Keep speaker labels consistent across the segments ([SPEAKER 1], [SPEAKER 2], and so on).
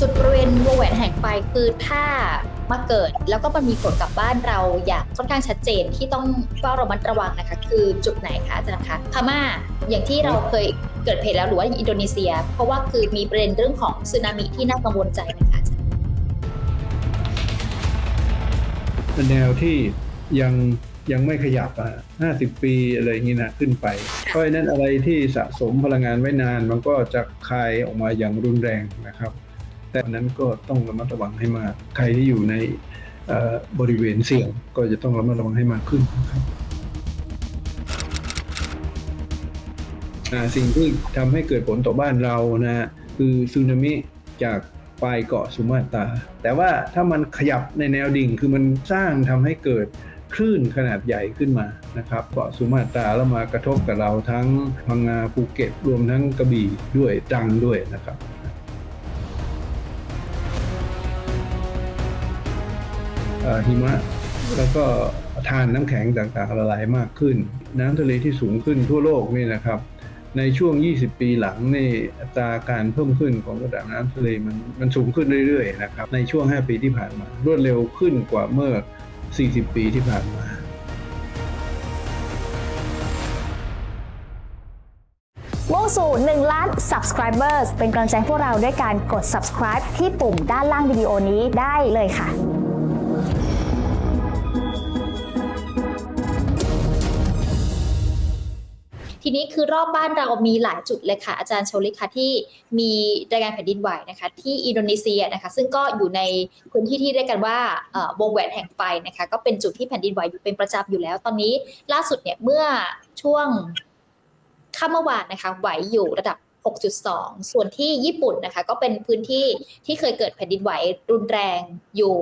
[SPEAKER 1] จุดบริเวณวงแหวนแห่งไฟคือถ้ามาเกิดแล้วก็มันมีผลกับบ้านเราอย่างค่อนข้างชัดเจนที่ต้องเฝ้าระมัดระวังนะคะ คือจุดไหนคะอาจารย์คะพม่าอย่างที่เราเคยเกิดเพจแล้วหรือว่าอินโดนีเซีย เพราะว่าคือมีประเด็นเรื่องของสึนามิที่น่ากังวลใจนะคะอาจารย์
[SPEAKER 2] เป็นแนวที่ยังยังไม่ขยับอะห้าสิบปีอะไรอย่างนี้นะขึ้นไป เพราะฉะนั้นอะไรที่สะสมพลังงานไว้นานมันก็จะคายออกมาอย่างรุนแรงนะครับ แต่นั้นก็ต้องระมัดระวังให้มาก ใครที่อยู่ในบริเวณเสี่ยงก็จะต้องระมัดระวังให้มากขึ้นครับสิ่งที่ทำให้เกิดผลต่อบ้านเรานะฮะคือสึนามิจากปลายเกาะสุมาตราแต่ว่าถ้ามันขยับในแนวดิ่งคือมันสร้างทำให้เกิดคลื่นขนาดใหญ่ขึ้นมานะครับเกาะสุมาตราแล้วมากระทบกับเราทั้งพังงาภูเก็ตรวมทั้งกระบี่ด้วยตรังด้วยนะครับ หิมะ แล้วก็ทานน้ำแข็งต่างๆละลายมากขึ้น น้ำทะเลที่สูงขึ้นทั่วโลกนี่นะครับ ในช่วง 20 ปีหลังนี่อัตราการเพิ่มขึ้นของระดับน้ำทะเลมันมันสูงขึ้นเรื่อยๆนะครับในช่วง 5 ปีที่ผ่านมารวดเร็วขึ้นกว่าเมื่อ 40 ปีที่ผ่านมา
[SPEAKER 3] มุ่งสู่ 1 ล้าน subscribers เป็นกำลังใจพวกเราด้วยการกด subscribe ที่ปุ่มด้านล่างวิดีโอนี้ได้เลยค่ะ
[SPEAKER 1] ทีนี้คือรอบบ้านเรามีหลายจุดเลยค่ะ อาจารย์โชลิคะที่มีรายงานแผ่นดินไหวนะคะ ที่อินโดนีเซียนะคะ ซึ่งก็อยู่ในพื้นที่ที่เรียกกันว่าวงแหวนแห่งไฟนะคะ ก็เป็นจุดที่แผ่นดินไหวอยู่เป็นประจำอยู่แล้ว ตอนนี้ล่าสุดเนี่ยเมื่อช่วงค่ำเมื่อวานนะคะไหวอยู่ระดับ6.2 ส่วนที่ญี่ปุ่นนะคะ ก็เป็นพื้นที่ที่เคยเกิดแผ่นดินไหวรุนแรงอยู่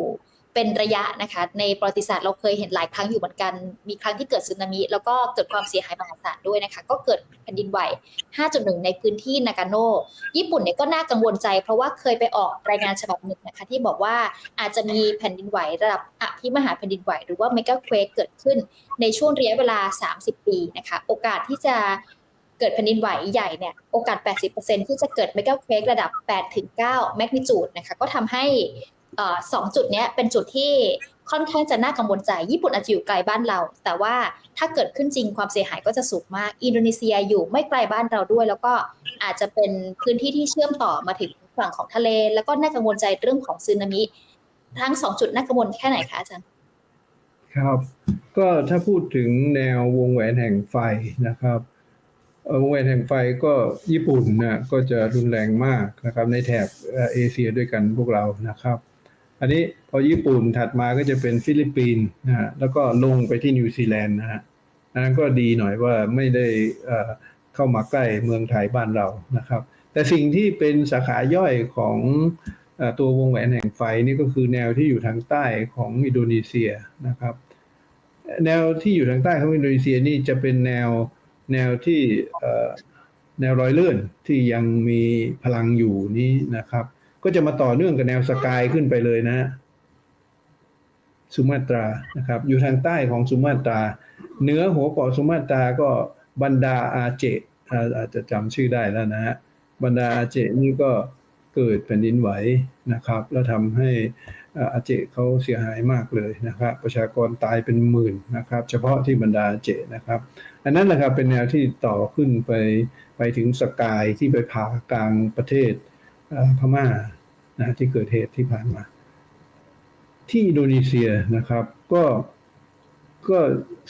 [SPEAKER 1] เป็นระยะนะคะในประวัติศาสตร์เราเคยเห็นหลายครั้งอยู่เหมือนกัน มีครั้งที่เกิดสึนามิ แล้วก็เกิดความเสียหายมหาศาลด้วยนะคะ ก็เกิดแผ่นดินไหว 5.1 ในพื้นที่นากาโนญี่ปุ่นเนี่ยก็น่ากังวลใจ เพราะว่าเคยไปออกรายงานฉบับหนึ่งนะคะ ที่บอกว่าอาจจะมีแผ่นดินไหวระดับอภิมหาแผ่นดินไหว หรือว่าเมกะเควกเกิดขึ้นในช่วงระยะเวลา 30 ปีนะคะ โอกาสที่จะเกิดแผ่นดินไหวใหญ่เนี่ยโอกาส 80%ที่จะเกิดเมกะเควกระดับ 8-9 แมกนิจูดนะคะก็ทำให้ สองจุดนี้เป็นจุดที่ค่อนข้างจะน่ากังวลใจ ญี่ปุ่นอาจจะอยู่ไกลบ้านเรา แต่ว่าถ้าเกิดขึ้นจริงความเสียหายก็จะสูงมาก อินโดนีเซียอยู่ไม่ไกลบ้านเราด้วย แล้วก็อาจจะเป็นพื้นที่ที่เชื่อมต่อมาถึงฝั่งของทะเล แล้วก็น่ากังวลใจเรื่องของสึนามิ ทั้งสองจุดน่ากังวลแค่ไหนคะอาจารย์
[SPEAKER 2] ครับ ก็ถ้าพูดถึงแนววงแหวนแห่งไฟนะครับวงแหวนแห่งไฟก็ญี่ปุ่นนะก็จะรุนแรงมากนะครับในแถบเอเชียด้วยกันพวกเรานะครับ อันนี้พอญี่ปุ่นถัดมาก็จะเป็นฟิลิปปินส์นะฮะแล้วก็ลงไปที่นิวซีแลนด์นะฮะอันนั้นก็ดีหน่อยว่าไม่ได้เข้ามาใกล้เมืองไทยบ้านเรานะครับ แต่สิ่งที่เป็นสาขาย่อยของอตัววงแหวนแห่งไฟนี่ก็คือแนวที่อยู่ทางใต้ของอินโดนีเซียนะครับ แนวที่อยู่ทางใต้ของอินโดนีเซียนี่จะเป็นแนวแนวที่แนวรอยเลื่อนที่ยังมีพลังอยู่นี้นะครับ ก็จะมาต่อเนื่องกับแนวสกายขึ้นไปเลยนะสุมาตรานะครับ อยู่ทางใต้ของสุมาตราเหนือหัวเกาะสุมาตราก็บรรดาอาเจอาจจะจำชื่อได้แล้วนะฮะบรรดาอาเจนี่ก็เกิดแผ่นดินไหวนะครับ แล้วทำให้อาเจเขาเสียหายมากเลยนะครับ ประชากรตายเป็นหมื่นนะครับ เฉพาะที่บรรดาอาเจนะครับ อันนั้นแหละครับเป็นแนวที่ต่อขึ้นไปไปถึงสกายที่ไปผ่ากลางประเทศ พม่านะที่เกิดเหตุที่ผ่านมา ที่อินโดนีเซียนะครับ ก็ก็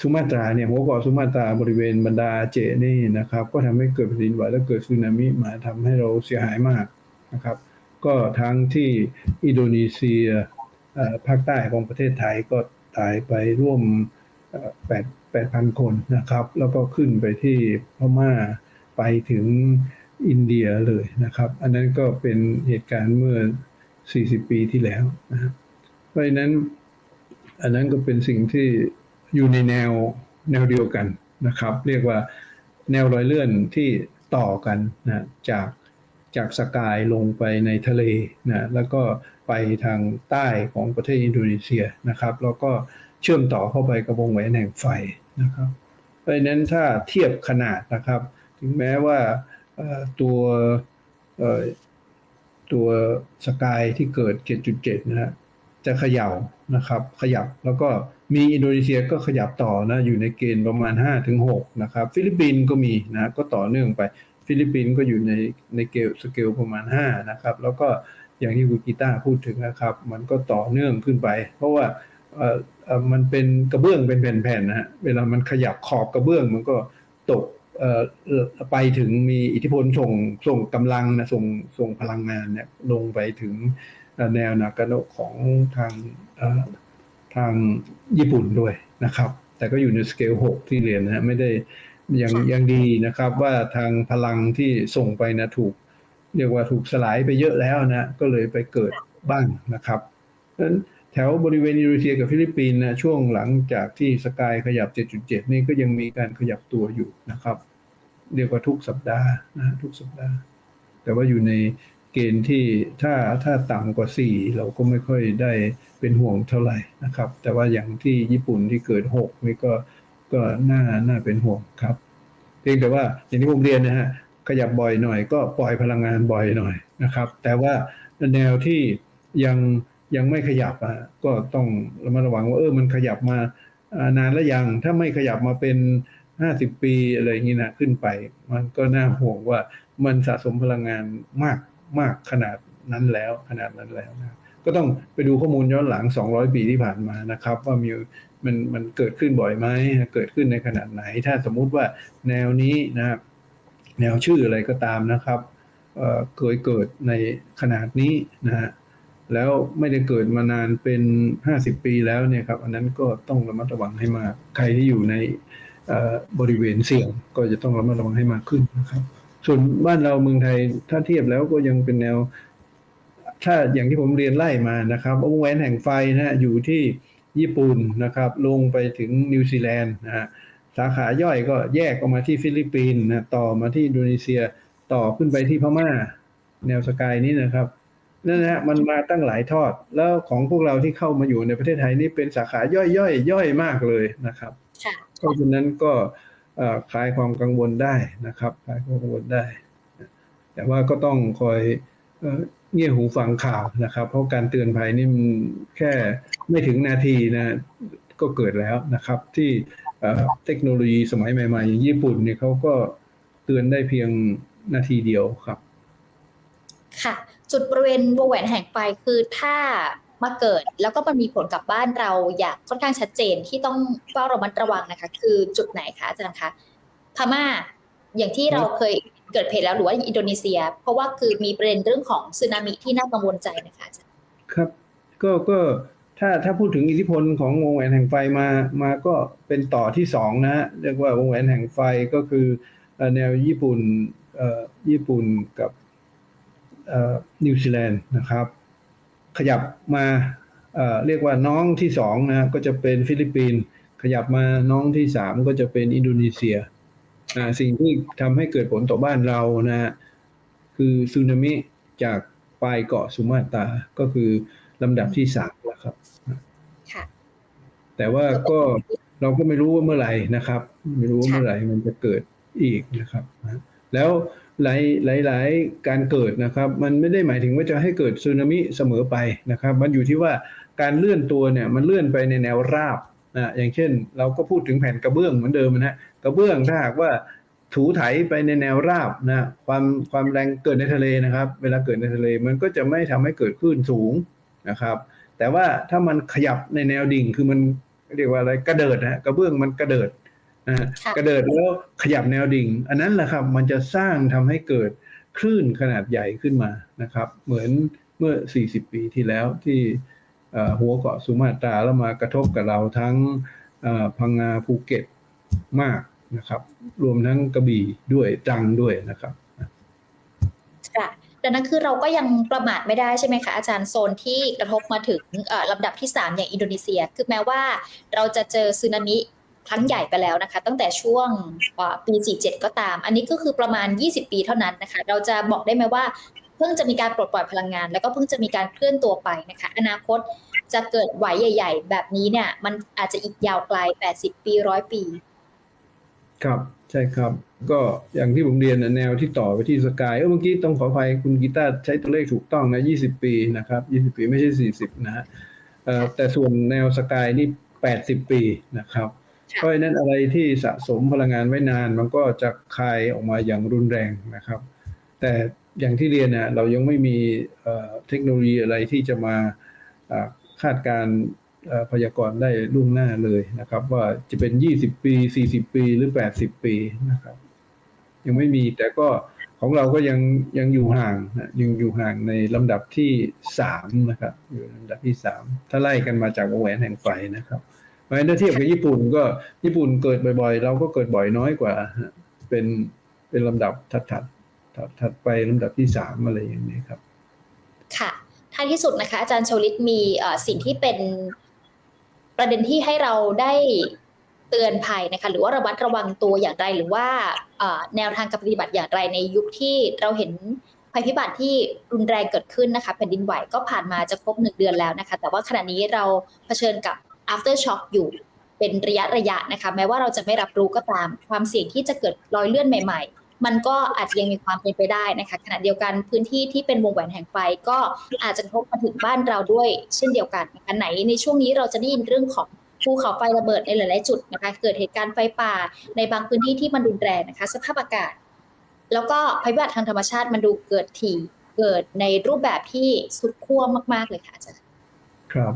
[SPEAKER 2] สุมาตราเนี่ยหัวเกาะสุมาตราบริเวณบรรดาเจนี่นะครับ ก็ทำให้เกิดแผ่นดินไหวและเกิดสึนามิมาทำให้เราเสียหายมากนะครับ ก็ทั้งที่อินโดนีเซียภาคใต้ของประเทศไทยก็ตายไปร่วมแปดแปดพันคนนะครับ แล้วก็ขึ้นไปที่พม่าไปถึง อินเดียเลยนะครับ อันนั้นก็เป็นเหตุการณ์เมื่อ 40 ปีที่แล้วนะครับเพราะฉะนั้นอันนั้นก็เป็นสิ่งที่อยู่ในแนวแนวเดียวกันนะครับ เรียกว่าแนวรอยเลื่อนที่ต่อกันนะจากจากสกายลงไปในทะเลนะแล้วก็ไปทางใต้ของประเทศอินโดนีเซียนะครับ แล้วก็เชื่อมต่อเข้าไปกับวงแหวนแห่งไฟนะครับ เพราะฉะนั้นถ้าเทียบขนาดนะครับ ถึงแม้ว่า ตัวตัวสกายที่เกิด 7.7 นะฮะจะเขย่านะครับ ขยับแล้วก็มีอินโดนีเซียก็ขยับต่อนะ อยู่ในเกณฑ์ประมาณ 5-6 นะครับ ฟิลิปปินส์ก็มีนะก็ต่อเนื่องไปฟิลิปปินส์ก็อยู่ในในเกลสเกลประมาณ 5 นะครับ แล้วก็อย่างที่คุณกีตาพูดถึงนะครับ มันก็ต่อเนื่องขึ้นไป เพราะว่าเอ่อมันเป็นกระเบื้องเป็นแผ่นๆนะฮะเวลามันขยับขอบกระเบื้องมันก็ตก ไปถึงมีอิทธิพลส่งส่งกำลังนะส่งส่งพลังงานเนี่ยลงไปถึงเอ่อแนวนากาโนะของทางเอ่อทางญี่ปุ่นด้วยนะครับ แต่ก็อยู่ในสเกล 6 ที่เรียนนะฮะไม่ได้ยัง
[SPEAKER 1] ค่ะ
[SPEAKER 2] ยังดีนะครับว่าทางพลังที่ส่งไปนะถูก เรียกว่าถูกสลายไปเยอะแล้วนะ ก็เลยไปเกิดบ้างนะครับเพราะฉะนั้น แถวบริเวณอินโดนีเซียกับฟิลิปปินส์นะช่วงหลังจากที่สกายขยับ 7.7 นี่ก็ยังมีการขยับตัวอยู่นะครับ เรียกว่าทุกสัปดาห์นะทุกสัปดาห์ แต่ว่าอยู่ในเกณฑ์ที่ถ้าถ้าต่ำกว่า 4 เราก็ไม่ค่อยได้เป็นห่วงเท่าไหร่นะครับ แต่ว่าอย่างที่ญี่ปุ่นที่เกิด 6 นี่ก็ก็น่าน่าเป็นห่วงครับ เพียงแต่ว่าอย่างที่ผมเรียนนะฮะขยับบ่อยหน่อยก็ปล่อยพลังงานบ่อยหน่อยนะครับ แต่ว่าแนวที่ยัง ยังไม่ขยับอะก็ต้องระมัดระวังว่าเออมันขยับมานานแล้วยัง ถ้าไม่ขยับมาเป็นห้าสิบปีอะไรอย่างนี้นะขึ้นไป มันก็น่าห่วงว่ามันสะสมพลังงานมากมากขนาดนั้นแล้วขนาดนั้นแล้วนะก็ต้องไปดูข้อมูลย้อนหลัง 200 ปีที่ผ่านมานะครับ ว่ามีมันมันเกิดขึ้นบ่อยไหมเกิดขึ้นในขนาดไหน ถ้าสมมุติว่าแนวนี้นะครับแนวชื่ออะไรก็ตามนะครับเเคยเกิดในขนาดนี้นะฮะ แล้วไม่ได้เกิดมานานเป็น50ปีแล้วเนี่ยครับ อันนั้นก็ต้องระมัดระวังให้มาก ใครที่อยู่ในบริเวณเสี่ยงก็จะต้องระมัดระวังให้มากขึ้นนะครับ ส่วนบ้านเราเมืองไทยถ้าเทียบแล้วก็ยังเป็นแนว ถ้าอย่างที่ผมเรียนไล่มานะครับวงแหวนแห่งไฟนะฮะอยู่ที่ญี่ปุ่นนะครับ ลงไปถึงนิวซีแลนด์นะฮะสาขาย่อยก็แยกออกมาที่ฟิลิปปินส์นะต่อมาที่อินโดนีเซียต่อขึ้นไปที่พม่า แนวสกายนี้นะครับ นั่นนะฮะมันมาตั้งหลายทอด แล้วของพวกเราที่เข้ามาอยู่ในประเทศไทยนี่เป็นสาขาย่อยย่อยย่อยมากเลยนะครับ
[SPEAKER 1] ค่ะ
[SPEAKER 2] เพราะฉะนั้นก็เอ่อคลายความกังวลได้นะครับคลายความกังวลได้ แต่ว่าก็ต้องคอยเอ่อเงี่ยหูฟังข่าวนะครับ เพราะการเตือนภัยนี่มันแค่ไม่ถึงนาทีนะก็เกิดแล้วนะครับ ที่เอ่อเทคโนโลยีสมัยใหม่ๆอย่างญี่ปุ่นเนี่ยเขาก็เตือนได้เพียงนาทีเดียวครับ
[SPEAKER 1] ค่ะ จุดบริเวณวงแหวนแห่งไฟคือถ้ามาเกิดแล้วก็มันมีผลกับบ้านเราอย่างค่อนข้างชัดเจนที่ต้องเฝ้าระมัดระวังนะคะ คือจุดไหนคะอาจารย์คะพม่าอย่างที่เราเคยเกิดเพจแล้วหรือว่าอินโดนีเซีย เพราะว่าคือมีประเด็นเรื่องของสึนามิที่น่ากังวลใจนะคะอาจารย์
[SPEAKER 2] ครับก็ก็ถ้าถ้าพูดถึงอิทธิพลของวงแหวนแห่งไฟมามาก็เป็นต่อที่สองนะฮะเรียกว่าวงแหวนแห่งไฟก็คือแนวญี่ปุ่นเอ่อญี่ปุ่นกับ นิวซีแลนด์นะครับ ขยับมาเอ่อเรียกว่าน้องที่สองนะก็จะเป็นฟิลิปปินส์ขยับมาน้องที่สามก็จะเป็นอินโดนีเซียอ่าสิ่งที่ทำให้เกิดผลต่อบ้านเรานะฮะคือสึนามิจากปลายเกาะสุมาตราก็คือลำดับที่สามแล้วครับ
[SPEAKER 1] ค่ะ
[SPEAKER 2] แต่ว่าก็เราก็ไม่รู้ว่าเมื่อไหร่นะครับ ไม่รู้ว่าเมื่อไหร่มันจะเกิดอีกนะครับนะแล้ว หลายหลายหลายการเกิดนะครับ มันไม่ได้หมายถึงว่าจะให้เกิดสึนามิเสมอไปนะครับ มันอยู่ที่ว่าการเลื่อนตัวเนี่ยมันเลื่อนไปในแนวราบนะอย่างเช่น เราก็พูดถึงแผ่นกระเบื้องเหมือนเดิมนะกระเบื้องถ้าหากว่าถูไถไปในแนวราบนะความความแรงเกิดในทะเลนะครับ เวลาเกิดในทะเลมันก็จะไม่ทำให้เกิดคลื่นสูงนะครับ แต่ว่าถ้ามันขยับในแนวดิ่งคือมันเรียกว่าอะไรกระเดิดนะฮะกระเบื้องมันกระเดิด นะฮะ
[SPEAKER 1] ค่ะ
[SPEAKER 2] กระเดิดแล้วขยับแนวดิ่ง อันนั้นแหละครับมันจะสร้างทำให้เกิดคลื่นขนาดใหญ่ขึ้นมานะครับ เหมือนเมื่อ 40 ปีที่แล้วที่เอ่อหัวเกาะสุมาตราแล้วมากระทบกับเราทั้งเอ่อพังงาภูเก็ตมากนะครับ รวมทั้งกระบี่ด้วยตรังด้วยนะครับ
[SPEAKER 1] ค่ะดังนั้นคือเราก็ยังประมาทไม่ได้ใช่ไหมคะอาจารย์โซนที่กระทบมาถึงเอ่อลำดับที่ 3 อย่างอินโดนีเซีย คือแม้ว่าเราจะเจอสึนามิ ครั้งใหญ่ไปแล้วนะคะ ตั้งแต่ช่วงเอ่อปี 47 ก็ตาม อันนี้ก็คือประมาณ 20 ปีเท่านั้นนะคะ เราจะบอกได้ไหมว่าเพิ่งจะมีการปลดปล่อยพลังงาน แล้วก็เพิ่งจะมีการเคลื่อนตัวไปนะคะ อนาคตจะเกิดไหวใหญ่ ๆ แบบนี้เนี่ย มันอาจจะอีกยาวไกล 80 ปีร้อยปี
[SPEAKER 2] ครับใช่ครับ ก็อย่างที่ผมเรียนนแนวที่ต่อไปที่สกายเออเมื่อกี้ต้องขออภัยคุณกีตาร์ใช้ตัวเลขถูกต้องนะ 20 ปีนะครับ 20 ปีไม่ใช่ 40 นะฮะแต่ส่วนแนวสกายนี่ 80 ปีนะครับ เพราะฉะนั้นอะไรที่สะสมพลังงานไว้นานมันก็จะคายออกมาอย่างรุนแรงนะครับ แต่อย่างที่เรียนเนะเรายังไม่มีเทคโนโลยีอะไรที่จะมาคาดการพยากรณ์ได้ล่วงหน้าเลยนะครับ ว่าจะเป็น 20 ปี 40 ปีหรือ 80 ปีนะครับ ยังไม่มีแต่ก็ของเราก็ยังยังอยู่ห่างนะยังอยู่ห่างในลำดับที่สามนะครับ อยู่ลำดับที่สามถ้าไล่กันมาจากวงแหวนแห่งไฟนะครับ เพราะฉะนั้นถ้าเทียบกับญี่ปุ่นก็ญี่ปุ่นเกิดบ่อยๆ เราก็เกิดบ่อยน้อยกว่า เป็นเป็นลำดับถัดถัดถัดถัดไปลำดับที่สามอะไรอย่างนี้ครับ
[SPEAKER 1] ค่ะท้ายที่สุดนะคะ อาจารย์โชลิตมีสิ่งที่เป็นประเด็นที่ให้เราได้เตือนภัยนะคะหรือว่าระมัดระวังตัวอย่างไรหรือว่าแนวทางการปฏิบัติอย่างไรในยุคที่เราเห็นภัยพิบัติที่รุนแรงเกิดขึ้นนะคะแผ่นดินไหวก็ผ่านมาจะครบหนึ่งเดือนแล้วนะคะ แต่ว่าขณะนี้เราเผชิญกับ after shock อยู่เป็นระยะระยะนะคะแม้ว่าเราจะไม่รับรู้ก็ตาม ความเสี่ยงที่จะเกิดรอยเลื่อนใหม่ ๆ มันก็อาจจะยังมีความเป็นไปได้นะคะ ขณะเดียวกันพื้นที่ที่เป็นวงแหวนแห่งไฟก็อาจจะกระทบมาถึงบ้านเราด้วย เช่นเดียวกันนะคะไหนในช่วงนี้เราจะได้ยินเรื่องของภูเขาไฟระเบิดในหลาย ๆ จุดนะคะเกิดเหตุการณ์ไฟป่าในบางพื้นที่ที่มันรุนแรงนะคะ สภาพอากาศ แล้วก็ภัยพิบัติทางธรรมชาติมันดูเกิดถี่เกิดในรูปแบบที่สุดขั้วมาก ๆ เลยค่ะอาจารย์
[SPEAKER 2] ครับ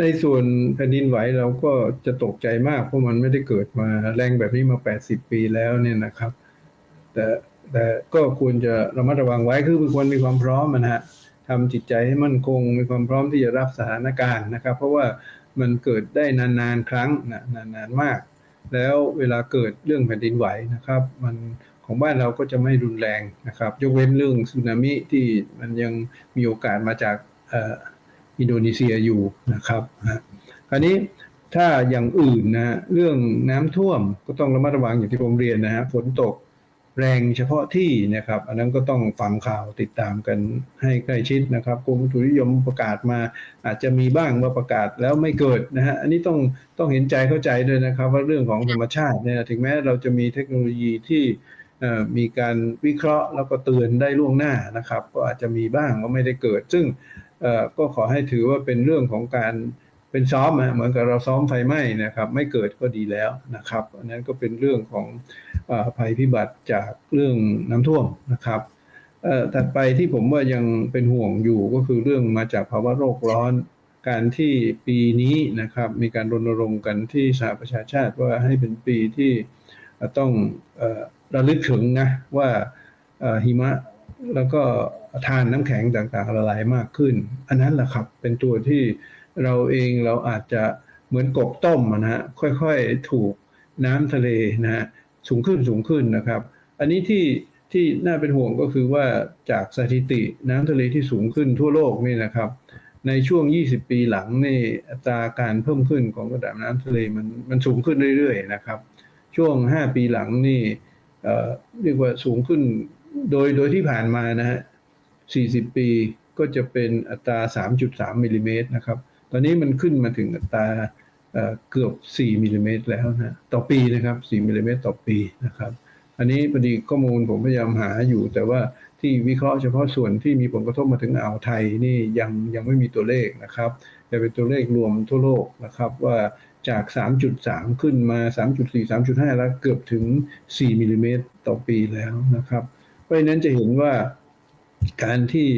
[SPEAKER 2] ในส่วนแผ่นดินไหวเราก็จะตกใจมาก เพราะมันไม่ได้เกิดมาแรงแบบนี้มา 80 ปีแล้วเนี่ยนะครับ แต่แต่ก็ควรจะระมัดระวังไว้คือควรมีความพร้อมนะฮะทำจิตใจให้มั่นคง มีความพร้อมที่จะรับสถานการณ์นะครับ เพราะว่ามันเกิดได้นานๆครั้งนะนานๆมาก แล้วเวลาเกิดเรื่องแผ่นดินไหวนะครับ มันของบ้านเราก็จะไม่รุนแรงนะครับ ยกเว้นเรื่องสึนามิที่มันยังมีโอกาสมาจากเอ่ออินโดนีเซียอยู่นะครับนะคราวนี้ถ้าอย่างอื่นนะฮะเรื่องน้ำท่วมก็ต้องระมัดระวังอย่างที่ผมเรียนนะฮะฝนตกแรงเฉพาะที่นะครับ อันนั้นก็ต้องฟังข่าวติดตามกันให้ใกล้ชิดนะครับกรมอุตุนิยมประกาศมา อาจจะมีบ้างว่าประกาศแล้วไม่เกิดนะฮะอันนี้ต้องต้องเห็นใจเข้าใจด้วยนะครับ ว่าเรื่องของธรรมชาติเนี่ยถึงแม้เราจะมีเทคโนโลยีที่เอ่อมีการวิเคราะห์แล้วก็เตือนได้ล่วงหน้านะครับ ก็อาจจะมีบ้างว่าไม่ได้เกิด ซึ่งเอ่อ ก็ขอให้ถือว่าเป็นเรื่องของการเป็นซ้อมเหมือนกับเราซ้อมไฟไหม้นะครับ ไม่เกิดก็ดีแล้วนะครับอันนั้นก็เป็นเรื่องของภัยพิบัติจากเรื่องน้ำท่วมนะครับต่อถัดไปที่ผมว่ายังเป็นห่วงอยู่ก็คือเรื่องมาจากภาวะโลกร้อน การที่ปีนี้นะครับ มีการรณรงค์กันที่สหประชาชาติว่าให้เป็นปีที่ต้องอระลึกถึงนะว่าหิมะ แล้วก็ทานน้ำแข็งต่างๆละลายมากขึ้น อันนั้นแหละครับเป็นตัวที่เราเองเราอาจจะเหมือนกบต้มนะฮะค่อยๆถูกน้ำทะเลนะฮะสูงขึ้นสูงขึ้นนะครับ อันนี้ที่ที่น่าเป็นห่วงก็คือว่าจากสถิติน้ำทะเลที่สูงขึ้นทั่วโลกนี่นะครับ ในช่วง 20 ปีหลังนี่อัตราการเพิ่มขึ้นของระดับน้ำทะเลมันมันสูงขึ้นเรื่อยๆนะครับ ช่วง 5 ปีหลังนี่เอ่อเรียกว่าสูงขึ้น โดยโดยที่ผ่านมานะฮะ 40 ปีก็จะเป็นอัตรา 3.3มิลลิเมตรนะครับ ตอนนี้มันขึ้นมาถึงอัตราเกือบ 4มิลลิเมตรแล้วนะต่อปีนะครับ 4มิลลิเมตรต่อปีนะครับ อันนี้พอดีข้อมูลผมพยายามหาอยู่ แต่ว่าที่วิเคราะห์เฉพาะส่วนที่มีผลกระทบมาถึงอ่าวไทยนี่ยังยังไม่มีตัวเลขนะครับแต่เป็นตัวเลขรวมทั่วโลกนะครับว่าจาก 3.3 ขึ้นมา 3.4 3.5 แล้วเกือบถึง 4มิลลิเมตรต่อปีแล้วนะครับ ราะนั้นจะเห็นว่าการที่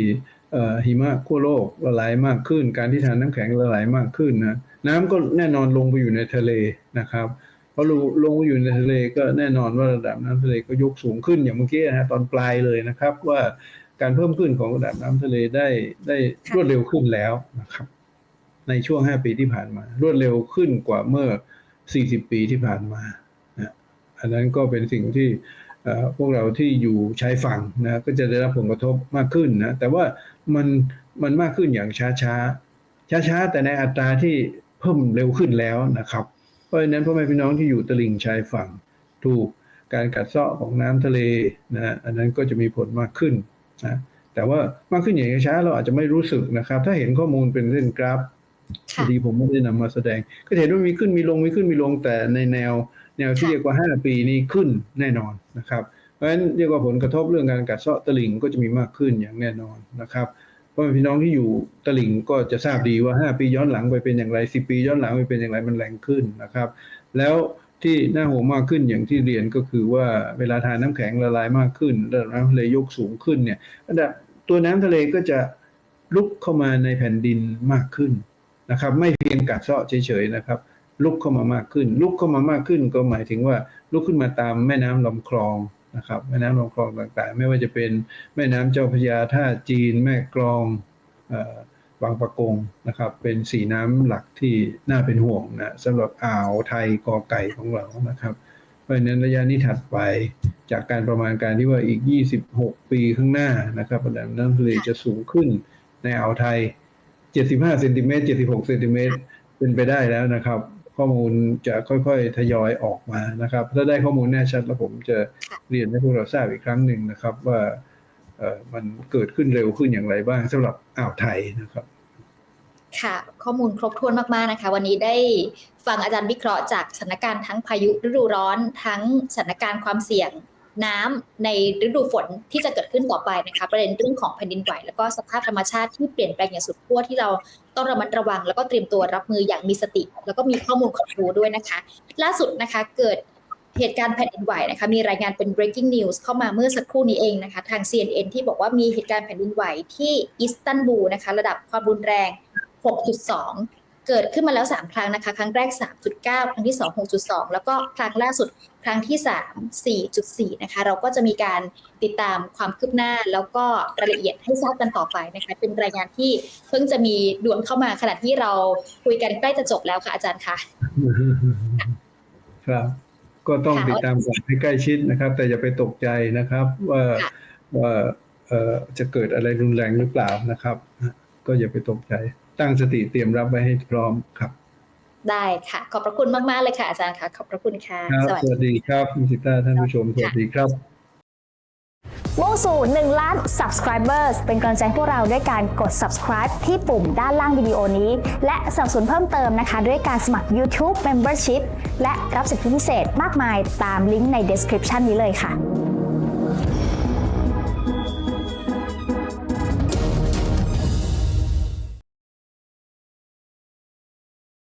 [SPEAKER 2] หิมะขั้วโลกละลายมากขึ้น การที่ทานน้ำแข็งละลายมากขึ้นนะน้ำก็แน่นอนลงไปอยู่ในทะเลนะครับพอลงลงไปอยู่ในทะเลก็แน่นอนว่าระดับน้ำทะเลก็ยกสูงขึ้นอย่างเมื่อกี้นะฮะตอนปลายเลยนะครับ ว่าการเพิ่มขึ้นของระดับน้ำทะเลได้ได้รวดเร็วขึ้นแล้วนะครับ ในช่วง 5 ปีที่ผ่านมา รวดเร็วขึ้นกว่าเมื่อ 40 ปีที่ผ่านมานะอันนั้นก็เป็นสิ่งที่ พวกเราที่อยู่ชายฝั่งนะก็จะได้รับผลกระทบมากขึ้นนะแต่ว่ามันมันมากขึ้นอย่างช้าช้าช้าช้าๆแต่ในอัตราที่เพิ่มเร็วขึ้นแล้วนะครับ เพราะฉะนั้นพ่อแม่พี่น้องที่อยู่ตลิ่งชายฝั่ง ถูกการกัดเซาะของน้ำทะเลนะอันนั้นก็จะมีผลมากขึ้นนะแต่ว่ามากขึ้นอย่างช้าๆเราอาจจะไม่รู้สึกนะครับ ถ้าเห็นข้อมูลเป็นเส้นกราฟพ
[SPEAKER 1] ค่ะ
[SPEAKER 2] อดีผมไม่ได้นำมาแสดง ก็จะเห็นว่ามีขึ้นมีลงมีขึ้นมีลงแต่ในแนว แนวที่เรียกว่า 5 ปีนี้ขึ้นแน่นอนนะครับ เพราะฉะนั้นเรียกว่าผลกระทบเรื่องการกัดเซาะตลิ่งก็จะมีมากขึ้นอย่างแน่นอนนะครับเพราะพี่น้องที่อยู่ตลิ่งก็จะทราบดีว่า 5 ปีย้อนหลังไปเป็นอย่างไร 10 ปีย้อนหลังไปเป็นอย่างไรมันแรงขึ้นนะครับ แล้วที่น่าห่วงมากขึ้นอย่างที่เรียนก็คือว่าเวลาทานน้ำแข็งละลายมากขึ้นระดับน้ำทะเลยกสูงขึ้นเนี่ยระดับตัวน้ำทะเลก็จะลุกเข้ามาในแผ่นดินมากขึ้นนะครับ ไม่เพียงกัดเซาะเฉยๆนะครับ ลุกเข้ามามากขึ้น ลุกเข้ามามากขึ้นก็หมายถึงว่าลุกขึ้นมาตามแม่น้ำลำคลองนะครับแม่น้ำลำคลองต่างๆ ไม่ว่าจะเป็นแม่น้ำเจ้าพระยาท่าจีนแม่กลองบางปะกงนะครับ เป็นสีน้ำหลักที่น่าเป็นห่วงนะสำหรับอ่าวไทยกอไก่ของเรานะครับ เพราะฉะนั้นระยะนี้ถัดไปจากการประมาณการที่ว่าอีก 26 ปีข้างหน้านะครับระดับน้ำทะเลจะสูงขึ้นในอ่าวไทย 75เซนติเมตร76เซนติเมตรเป็นไปได้แล้วนะครับ ข้อมูลจะค่อยๆ ทยอยออกมานะครับ ถ้าได้ข้อมูลแน่ชัดแล้วผมจะเรียนให้พวกเราทราบอีกครั้งหนึ่งนะครับ ว่ามันเกิดขึ้นเร็วขึ้นอย่างไรบ้างสำหรับอ่าวไทยนะครับ
[SPEAKER 1] ค่ะ ข้อมูลครบถ้วนมากๆนะคะ วันนี้ได้ฟังอาจารย์วิเคราะห์จากสถานการณ์ทั้งพายุฤดูร้อนทั้งสถานการณ์ความเสี่ยง น้ำในฤดูฝนที่จะเกิดขึ้นต่อไปนะคะประเด็นเรื่องของแผ่นดินไหวแล้วก็สภาพธรรมชาติที่เปลี่ยนแปลงอย่างสุดขั้วที่เราต้องระมัดระวัง แล้วก็เตรียมตัวรับมืออย่างมีสติ แล้วก็มีข้อมูลครบถ้วนด้วยนะคะ ล่าสุดนะคะเกิดเหตุการณ์แผ่นดินไหวนะคะมีรายงานเป็น breaking news เข้ามาเมื่อสักครู่นี้เองนะคะ ทาง CNN ที่บอกว่ามีเหตุการณ์แผ่นดินไหวที่อิสตันบูลนะคะ ระดับความรุนแรง 6.2 เกิดขึ้นมาแล้ว 3 ครั้งนะคะ ครั้งแรก 3.9 ครั้งที่ 2 6.2 แล้วก็ครั้งล่าสุดครั้งที่ 3 4.4 นะคะ เราก็จะมีการติดตามความคืบหน้าแล้วก็รายละเอียดให้ทราบกันต่อไปนะคะ เป็นรายงานที่เพิ่งจะมีด่วนเข้ามาขณะที่เราคุยกันใกล้จะจบแล้วค่ะอาจารย์คะ
[SPEAKER 2] ครับ ก็ต้อง
[SPEAKER 1] ค่ะ
[SPEAKER 2] ติดตามกันให้ใกล้ชิดนะครับ แต่อย่าไปตกใจนะครับ ว่า
[SPEAKER 1] ค่ะ
[SPEAKER 2] ว่าเอ่อจะเกิดอะไรรุนแรงหรือเปล่านะครับ ก็อย่าไปตกใจ ตั้งสติเตรียมรับไว้ให้พร้อมครับ
[SPEAKER 1] ได้ค่ะ ขอบพระคุณมาก ๆ เลยค่ะอาจารย์ค่ะขอบพระคุณค่ะ
[SPEAKER 2] ครับ
[SPEAKER 1] สวัส
[SPEAKER 2] ส
[SPEAKER 1] ดี
[SPEAKER 2] วัสดีครับมิสิต้าท่านผู้ชมสวัสดีครับ
[SPEAKER 3] มุ่งสู่1ล้าน subscribers เป็นกำลังใจให้พวกเราด้วยการกด subscribe ที่ปุ่มด้านล่างวิดีโอนี้ และสนับสนุนเพิ่มเติมนะคะ ด้วยการสมัคร YouTube Membership และรับสิทธิพิเศษมากมายตามลิงก์ใน description นี้เลยค่ะ